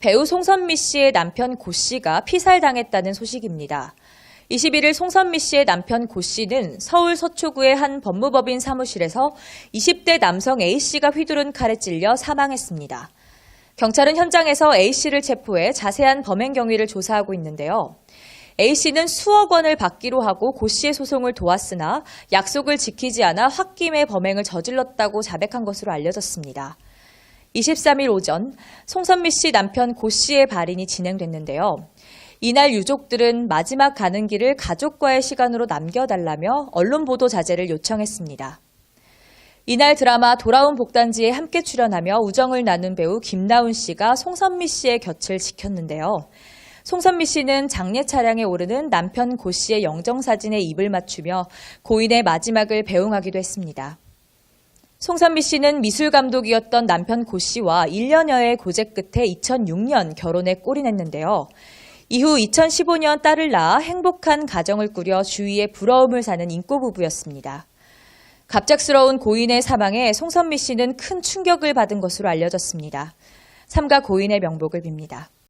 배우 송선미 씨의 남편 고 씨가 피살당했다는 소식입니다. 21일 송선미 씨의 남편 고 씨는 서울 서초구의 한 법무법인 사무실에서 20대 남성 A 씨가 휘두른 칼에 찔려 사망했습니다. 경찰은 현장에서 A 씨를 체포해 자세한 범행 경위를 조사하고 있는데요. A 씨는 수억 원을 받기로 하고 고 씨의 소송을 도왔으나 약속을 지키지 않아 홧김에 범행을 저질렀다고 자백한 것으로 알려졌습니다. 23일 오전 송선미 씨 남편 고 씨의 발인이 진행됐는데요. 이날 유족들은 마지막 가는 길을 가족과의 시간으로 남겨달라며 언론 보도 자제를 요청했습니다. 이날 드라마 돌아온 복단지에 함께 출연하며 우정을 나눈 배우 김나훈 씨가 송선미 씨의 곁을 지켰는데요. 송선미 씨는 장례 차량에 오르는 남편 고 씨의 영정사진에 입을 맞추며 고인의 마지막을 배웅하기도 했습니다. 송선미 씨는 미술 감독이었던 남편 고 씨와 1년여의 고제 끝에 2006년 결혼에 골인했는데요. 이후 2015년 딸을 낳아 행복한 가정을 꾸려 주위에 부러움을 사는 인꼬 부부였습니다. 갑작스러운 고인의 사망에 송선미 씨는 큰 충격을 받은 것으로 알려졌습니다. 삼가 고인의 명복을 빕니다.